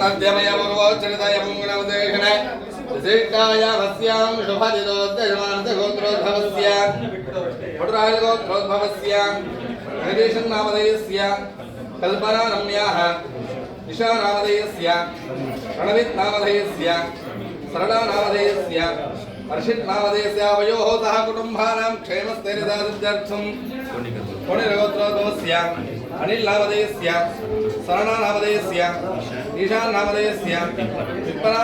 तव्यमयमवचरितयमुग्नवदेशने श्रीकायामस्यां शुभजितोद्यजमानसगोत्रोद्भवस्य पुटरायगोत्रोद्भवस्य हरिदेशन्नामधेयस्य कल्पनारम्याः निशानामधेयस्य प्रणवित्नामधेयस्य सरलानामधेयस्य हर्षित्नामधेयस्यावयोः सह कुटुम्बानां क्षेमस्थैर्यदादित्यर्थं पुणिरगोत्रोद्भवस्य అనిల్ నామధేయస్య సరణ నామధేయస్య ఈశాన్ నామధేయస్య విప్పనా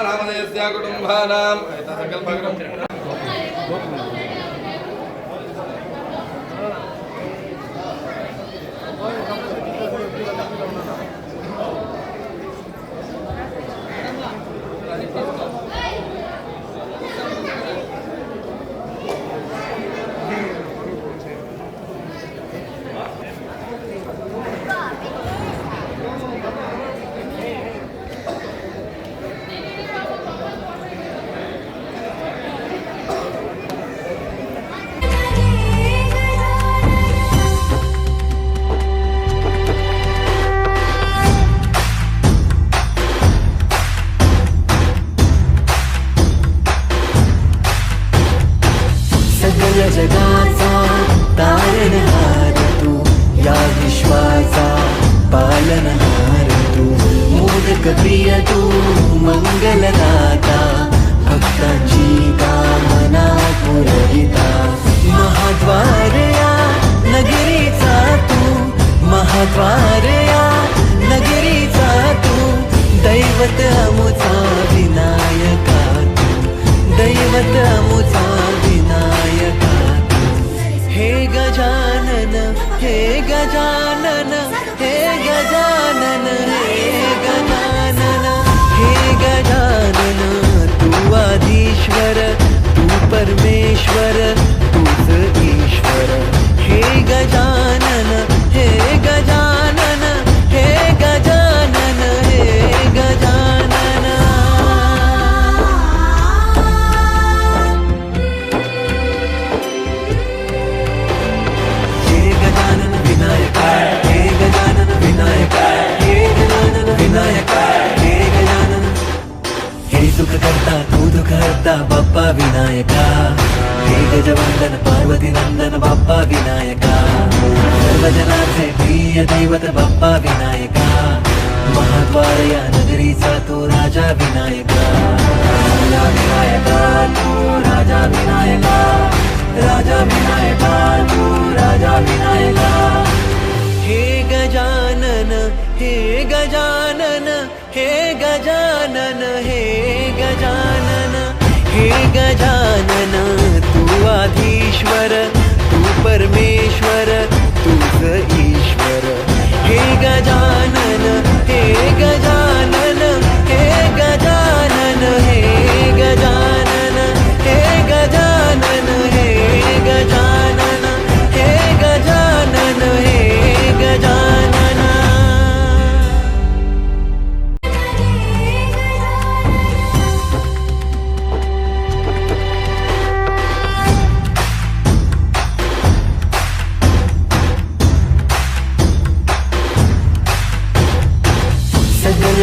भजनाचे प्रिय दैवत बाप्पा विनायका। महाद्वार या नगरीचा तो राजा विनायक। राजा विनायक तो राजा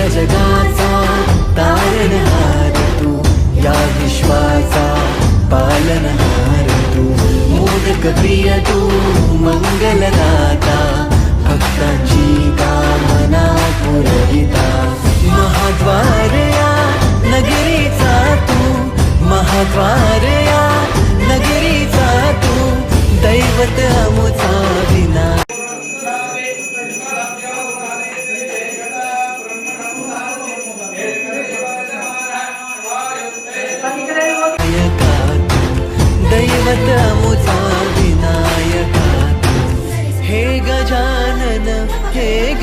जगाचा तारणहार तू या विश्वाचा पालनहार तू. मोदक प्रिय तू मंगलदाता भक्तांची कामना पुरविता. महाद्वारया नगरीचा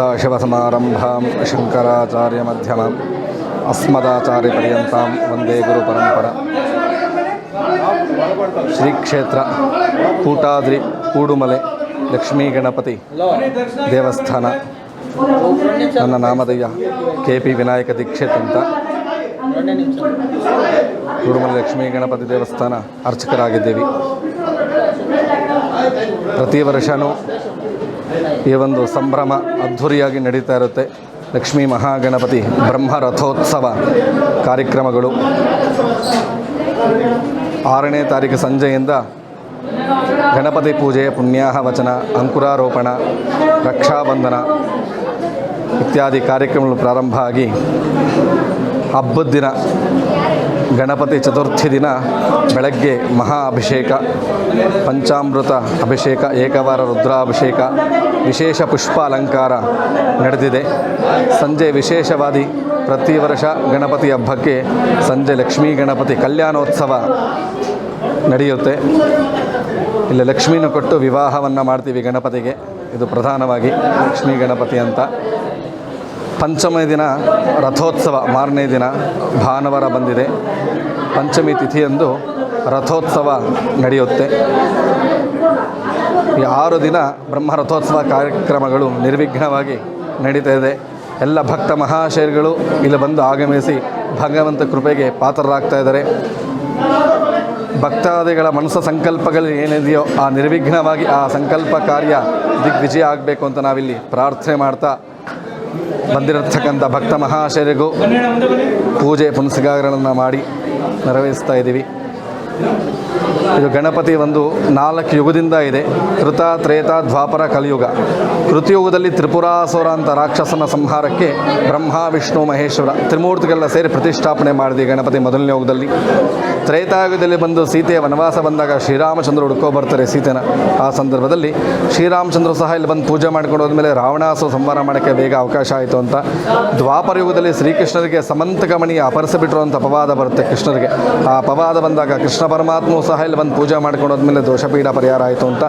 ಸದಾಶಿವಸಮಾರಂಭಾಂ ಅಸ್ಮದಾಚಾರ್ಯ ಅಸ್ಮದಾಚಾರ್ಯಪರ್ಯಂತಾಂ ವಂದೇ ಗುರು ಪರಂಪರ ಶ್ರೀಕ್ಷೇತ್ರ ಕೂಟಾದ್ರಿ ಕೂಡುಮಲೆ ಲಕ್ಷ್ಮೀ ಗಣಪತಿ ದೇವಸ್ಥಾನ ನನ್ನ ನಾಮದಯ್ಯ ಕೆ ಪಿ ವಿನಾಯಕ ದೀಕ್ಷಿತ್ ಅಂತ. ಕೂಡುಮಲೆ ಲಕ್ಷ್ಮೀ ಗಣಪತಿ ದೇವಸ್ಥಾನ ಅರ್ಚಕರಾಗಿದ್ದೀವಿ. ಪ್ರತಿ ವರ್ಷನೂ ಈ ಒಂದು ಸಂಭ್ರಮ ಅದ್ಧೂರಿಯಾಗಿ ನಡೀತಾ ಇರುತ್ತೆ. ಲಕ್ಷ್ಮೀ ಮಹಾಗಣಪತಿ ಬ್ರಹ್ಮ ರಥೋತ್ಸವ ಕಾರ್ಯಕ್ರಮಗಳು. ಆರನೇ ತಾರೀಕು ಸಂಜೆಯಿಂದ ಗಣಪತಿ ಪೂಜೆ ಪುಣ್ಯಾಹ ವಚನ ಅಂಕುರಾರೋಪಣ, ರಕ್ಷಾಬಂಧನ ಇತ್ಯಾದಿ ಕಾರ್ಯಕ್ರಮಗಳು ಪ್ರಾರಂಭ ಆಗಿ ಹಬ್ಬದ ದಿನ, ಗಣಪತಿ ಚತುರ್ಥಿ ದಿನ, ಬೆಳಗ್ಗೆ ಮಹಾ ಅಭಿಷೇಕ, ಪಂಚಾಮೃತ ಅಭಿಷೇಕ, ಏಕವಾರ ರುದ್ರಾಭಿಷೇಕ ವಿಶೇಷ ಪುಷ್ಪ ಅಲಂಕಾರ ನಡೆದಿದೆ. ಸಂಜೆ ವಿಶೇಷವಾದಿ ಪ್ರತಿ ವರ್ಷ ಗಣಪತಿ ಹಬ್ಬಕ್ಕೆ ಸಂಜೆ ಲಕ್ಷ್ಮೀ ಗಣಪತಿ ಕಲ್ಯಾಣೋತ್ಸವ ನಡೆಯುತ್ತೆ. ಇಲ್ಲಿ ಲಕ್ಷ್ಮೀನ ಕೊಟ್ಟು ವಿವಾಹವನ್ನು ಮಾಡ್ತೀವಿ ಗಣಪತಿಗೆ. ಇದು ಪ್ರಧಾನವಾಗಿ ಲಕ್ಷ್ಮೀ ಗಣಪತಿ ಅಂತ. ಪಂಚಮಿ ದಿನ ರಥೋತ್ಸವ, ಮಾರನೇ ದಿನ ಭಾನುವಾರ ಬಂದಿದೆ. ಪಂಚಮಿ ತಿಥಿಯಂದು ರಥೋತ್ಸವ ನಡೆಯುತ್ತೆ. ಈ ಆರು ದಿನ ಬ್ರಹ್ಮ ರಥೋತ್ಸವ ಕಾರ್ಯಕ್ರಮಗಳು ನಿರ್ವಿಘ್ನವಾಗಿ ನಡೀತಾ ಇದೆ. ಎಲ್ಲ ಭಕ್ತ ಮಹಾಶಯರುಗಳು ಇಲ್ಲಿ ಬಂದು ಆಗಮಿಸಿ ಭಗವಂತ ಕೃಪೆಗೆ ಪಾತ್ರರಾಗ್ತಾ ಇದ್ದಾರೆ. ಭಕ್ತಾದಿಗಳ ಮನಸ್ಸು ಸಂಕಲ್ಪಗಳು ಏನಿದೆಯೋ ಆ ನಿರ್ವಿಘ್ನವಾಗಿ ಆ ಸಂಕಲ್ಪ ಕಾರ್ಯ ದಿಗ್ವಿಜಯ ಆಗಬೇಕು ಅಂತ ನಾವಿಲ್ಲಿ ಪ್ರಾರ್ಥನೆ ಮಾಡ್ತಾ ಬಂದಿರತಕ್ಕಂಥ ಭಕ್ತ ಮಹಾಶಯರಿಗೂ ಪೂಜೆ ಪುನಸ್ಕಾರಗಳನ್ನು ಮಾಡಿ ನೆರವೇರಿಸ್ತಾ ಇದ್ದೀವಿ. ಇದು ಗಣಪತಿ ಒಂದು ನಾಲ್ಕು ಯುಗದಿಂದ ಇದೆ. ಕೃತ, ತ್ರೇತ, ದ್ವಾಪರ, ಕಲಿಯುಗ. ಕೃತಿಯುಗದಲ್ಲಿ ತ್ರಿಪುರಾಸುರ ಅಂತ ರಾಕ್ಷಸನ ಸಂಹಾರಕ್ಕೆ ಬ್ರಹ್ಮ, ವಿಷ್ಣು, ಮಹೇಶ್ವರ ತ್ರಿಮೂರ್ತಿಗಳೆಲ್ಲ ಸೇರಿ ಪ್ರತಿಷ್ಠಾಪನೆ ಮಾಡಿದೆ ಗಣಪತಿ ಮೊದಲನೇ ಯುಗದಲ್ಲಿ. ತ್ರೇತಾಯುಗದಲ್ಲಿ ಬಂದು ಸೀತೆಯ ವನವಾಸ ಬಂದಾಗ ಶ್ರೀರಾಮಚಂದ್ರ ಹುಡ್ಕೋ ಬರ್ತಾರೆ ಸೀತೆನ. ಆ ಸಂದರ್ಭದಲ್ಲಿ ಶ್ರೀರಾಮಚಂದ್ರ ಸಹ ಇಲ್ಲಿ ಬಂದು ಪೂಜೆ ಮಾಡ್ಕೊಂಡು ಹೋದ್ಮೇಲೆ ರಾವಣಾಸು ಸಂಹಾರ ಮಾಡೋಕ್ಕೆ ಬೇಗ ಅವಕಾಶ ಆಯಿತು ಅಂತ. ದ್ವಾಪರ ಯುಗದಲ್ಲಿ ಶ್ರೀಕೃಷ್ಣರಿಗೆ ಸಮಂತಕ ಮಣಿಯ ಅಪರಿಸಿಬಿಟ್ರು ಅಂತ ಅಪವಾದ ಬರುತ್ತೆ ಕೃಷ್ಣರಿಗೆ. ಆ ಅಪವಾದ ಬಂದಾಗ ಕೃಷ್ಣ ಪರಮಾತ್ಮವು ಸಹ ಇಲ್ಲಿ ಬಂದು ಪೂಜೆ ಮಾಡ್ಕೊಂಡು ಹೋದ್ಮೇಲೆ ದೋಷಪೀಡ ಪರಿಹಾರ ಆಯಿತು ಅಂತ.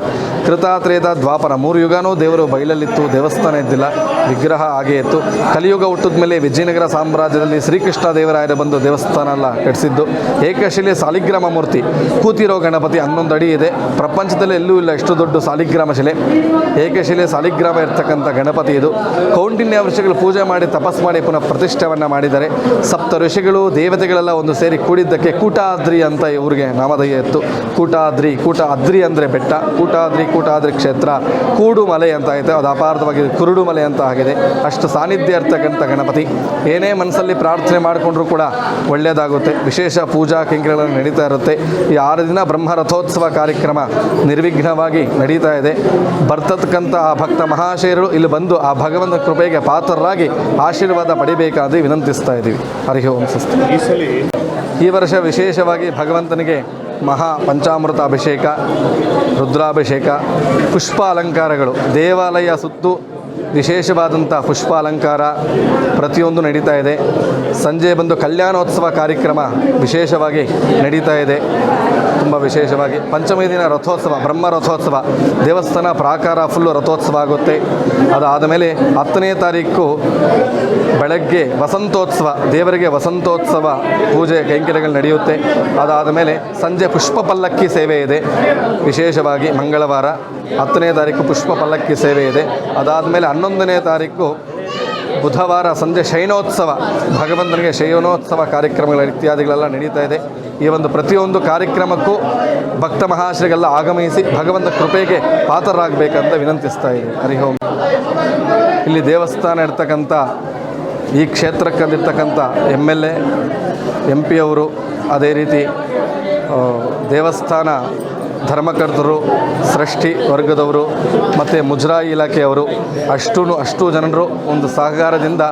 ಕೃತಾತ್ರೇತ ದ್ವಾಪರ ಮೂರು ಯುಗನೂ ದೇವರು ಬಯಲಲ್ಲಿತ್ತು, ದೇವಸ್ಥಾನ ಇದ್ದಿಲ್ಲ, ವಿಗ್ರಹ ಹಾಗೆ ಇತ್ತು. ಕಲಿಯುಗ ಹುಟ್ಟಿದ್ಮೇಲೆ ವಿಜಯನಗರ ಸಾಮ್ರಾಜ್ಯದಲ್ಲಿ ಶ್ರೀಕೃಷ್ಣ ದೇವರಾಯರು ಬಂದು ದೇವಸ್ಥಾನ ಎಲ್ಲ ಕಟ್ಟಿಸಿದ್ದು. ಏಕಶಿಲೆ ಸಾಲಿಗ್ರಾಮ ಮೂರ್ತಿ. ಕೂತಿರೋ ಗಣಪತಿ ಹನ್ನೊಂದು ಅಡಿ ಇದೆ. ಪ್ರಪಂಚದಲ್ಲಿ ಎಲ್ಲೂ ಇಲ್ಲ ಎಷ್ಟು ದೊಡ್ಡ ಸಾಲಿಗ್ರಾಮ ಶಿಲೆ. ಏಕಶಿಲೆ ಸಾಲಿಗ್ರಾಮ ಇರ್ತಕ್ಕಂಥ ಗಣಪತಿ ಇದು. ಕೌಂಡಿನ್ಯ ಋಷಿಗಳು ಪೂಜೆ ಮಾಡಿ ತಪಸ್ ಮಾಡಿ ಪುನಃ ಪ್ರತಿಷ್ಠೆಯನ್ನು ಮಾಡಿದ್ದಾರೆ. ಸಪ್ತ ಋಷಿಗಳು, ದೇವತೆಗಳೆಲ್ಲ ಒಂದು ಸೇರಿ ಕೂಡಿದ್ದಕ್ಕೆ ಕೂಟಾದ್ರಿ ಅಂತ ಇವರಿಗೆ ನಾಮಧೇಯ ಇತ್ತು ಕೂಟಾದ್ರಿ ಕೂಟ ಅದ್ರಿ ಅಂದರೆ ಬೆಟ್ಟ. ಕೂಟಾದ್ರಿ ಕೂಟಾದ್ರಿ ಕ್ಷೇತ್ರ. ಕೂಡು ಮಲೆ ಅಂತ ಆಯಿತು. ಅದು ಅಪಾರ್ಥವಾಗಿ ಕುರುಡು ಮಲೆ ಅಂತ ಆಗಿದೆ. ಅಷ್ಟು ಸಾನ್ನಿಧ್ಯ ಇರ್ತಕ್ಕಂಥ ಗಣಪತಿ. ಏನೇ ಮನಸ್ಸಲ್ಲಿ ಪ್ರಾರ್ಥನೆ ಮಾಡಿಕೊಂಡ್ರೂ ಕೂಡ ಒಳ್ಳೆಯದಾಗುತ್ತೆ ವಿಶೇಷ ಪೂಜಾ ಕೈಂಕರ್ಯಗಳು ನಡೀತಾ ಇರುತ್ತೆ. ಈ ಆರು ದಿನ ಬ್ರಹ್ಮ ರಥೋತ್ಸವ ಕಾರ್ಯಕ್ರಮ ನಿರ್ವಿಘ್ನವಾಗಿ ನಡೀತಾ ಇದೆ. ಬರ್ತಕ್ಕಂಥ ಆ ಭಕ್ತ ಮಹಾಶಯರು ಇಲ್ಲಿ ಬಂದು ಆ ಭಗವಂತ ಕೃಪೆಗೆ ಪಾತ್ರರಾಗಿ ಆಶೀರ್ವಾದ ಪಡಿಬೇಕಾದ್ರೆ ವಿನಂತಿಸ್ತಾ ಇದ್ದೀವಿ. ಹರಿ ಓಂ ಈ ವರ್ಷ ವಿಶೇಷವಾಗಿ ಭಗವಂತನಿಗೆ ಮಹಾ ಪಂಚಾಮೃತ ಅಭಿಷೇಕ ರುದ್ರಾಭಿಷೇಕ ಪುಷ್ಪ ಅಲಂಕಾರಗಳು ದೇವಾಲಯ ಸುತ್ತು ವಿಶೇಷವಾದಂಥ ಪುಷ್ಪ ಅಲಂಕಾರ ಪ್ರತಿಯೊಂದು ನಡೀತಾ ಇದೆ. ಸಂಜೆ ಬಂದು ಕಲ್ಯಾಣೋತ್ಸವ ಕಾರ್ಯಕ್ರಮ ವಿಶೇಷವಾಗಿ ನಡೀತಾ ಇದೆ. ತುಂಬ ವಿಶೇಷವಾಗಿ ಪಂಚಮಿ ದಿನ ರಥೋತ್ಸವ, ಬ್ರಹ್ಮ ರಥೋತ್ಸವ, ದೇವಸ್ಥಾನ ಪ್ರಾಕಾರ ಫುಲ್ಲು ರಥೋತ್ಸವ ಆಗುತ್ತೆ. ಅದಾದ ಮೇಲೆ ಹತ್ತನೇ ತಾರೀಕು ಬೆಳಗ್ಗೆ ವಸಂತೋತ್ಸವ, ದೇವರಿಗೆ ವಸಂತೋತ್ಸವ ಪೂಜೆ ಕೈಂಕರ್ಯಗಳು ನಡೆಯುತ್ತೆ. ಅದಾದ ಮೇಲೆ ಸಂಜೆ ಪುಷ್ಪ ಪಲ್ಲಕ್ಕಿ ಸೇವೆ ಇದೆ. ವಿಶೇಷವಾಗಿ ಮಂಗಳವಾರ ಹತ್ತನೇ ತಾರೀಕು ಪುಷ್ಪ ಪಲ್ಲಕ್ಕಿ ಸೇವೆ ಇದೆ. ಅದಾದಮೇಲೆ ಹನ್ನೊಂದನೇ ತಾರೀಕು ಬುಧವಾರ ಸಂಜೆ ಶಯನೋತ್ಸವ ಭಗವಂತನಿಗೆ ಶಯನೋತ್ಸವ ಕಾರ್ಯಕ್ರಮಗಳ ಇತ್ಯಾದಿಗಳೆಲ್ಲ ನಡೀತಾ ಇದೆ. ಈ ಒಂದು ಪ್ರತಿಯೊಂದು ಕಾರ್ಯಕ್ರಮಕ್ಕೂ ಭಕ್ತ ಮಹಾಶ್ರೀಗೆಲ್ಲ ಆಗಮಿಸಿ ಭಗವಂತ ಕೃಪೆಗೆ ಪಾತ್ರರಾಗಬೇಕಂತ ವಿನಂತಿಸ್ತಾ ಇದೆ. ಹರಿ ಓಂ. ಇಲ್ಲಿ ದೇವಸ್ಥಾನ ಇರ್ತಕ್ಕಂಥ, ಈ ಕ್ಷೇತ್ರಕ್ಕಂದಿರ್ತಕ್ಕಂಥ M L A, M P ಅವರು, ಅದೇ ರೀತಿ ದೇವಸ್ಥಾನ ಧರ್ಮಕರ್ತರು, ಸೃಷ್ಟಿ ವರ್ಗದವರು ಮತ್ತು ಮುಜರಾಯಿ ಇಲಾಖೆಯವರು ಅಷ್ಟೂ ಅಷ್ಟು ಜನರು ಒಂದು ಸಹಕಾರದಿಂದ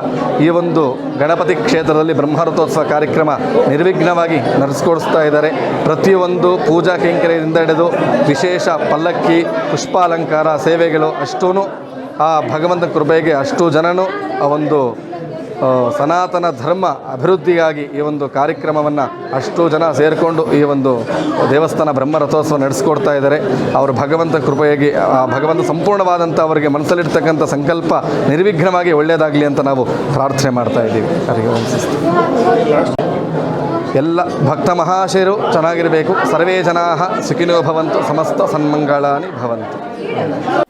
ಈ ಒಂದು ಗಣಪತಿ ಕ್ಷೇತ್ರದಲ್ಲಿ ಬ್ರಹ್ಮರಥೋತ್ಸವ ಕಾರ್ಯಕ್ರಮ ನಿರ್ವಿಘ್ನವಾಗಿ ನಡೆಸ್ಕೊಡಿಸ್ತಾ ಇದ್ದಾರೆ. ಪ್ರತಿಯೊಂದು ಪೂಜಾ ಕೈಂಕರ್ಯದಿಂದ ಹಿಡಿದು ವಿಶೇಷ ಪಲ್ಲಕ್ಕಿ, ಪುಷ್ಪಾಲಂಕಾರ, ಸೇವೆಗಳು ಅಷ್ಟೂ ಆ ಭಗವಂತ ಕೃಪೆಗೆ ಅಷ್ಟು ಜನನು ಆ ಒಂದು ಸನಾತನ ಧರ್ಮ ಅಭಿವೃದ್ಧಿಗಾಗಿ ಈ ಒಂದು ಕಾರ್ಯಕ್ರಮವನ್ನು ಅಷ್ಟು ಜನ ಸೇರಿಕೊಂಡು ಈ ಒಂದು ದೇವಸ್ಥಾನ ಬ್ರಹ್ಮ ರಥೋತ್ಸವ ನಡೆಸ್ಕೊಡ್ತಾ ಇದ್ದಾರೆ. ಅವರು ಭಗವಂತ ಕೃಪೆಯಾಗಿ, ಆ, ಭಗವಂತ ಸಂಪೂರ್ಣವಾದಂಥ ಅವರಿಗೆ ಮನಸ್ಸಲ್ಲಿರ್ತಕ್ಕಂಥ ಸಂಕಲ್ಪ ನಿರ್ವಿಘ್ನವಾಗಿ ಒಳ್ಳೆಯದಾಗಲಿ ಅಂತ ನಾವು ಪ್ರಾರ್ಥನೆ ಮಾಡ್ತಾ ಇದ್ದೀವಿ. ಅವರಿಗೆ ಎಲ್ಲ ಭಕ್ತ ಮಹಾಶಯರು ಚೆನ್ನಾಗಿರಬೇಕು. ಸರ್ವೇ ಜನಾ ಸುಖಿನೋ ಭವಂತು, ಸಮಸ್ತ ಸನ್ಮಂಗಳಾನಿ ಭವಂತು.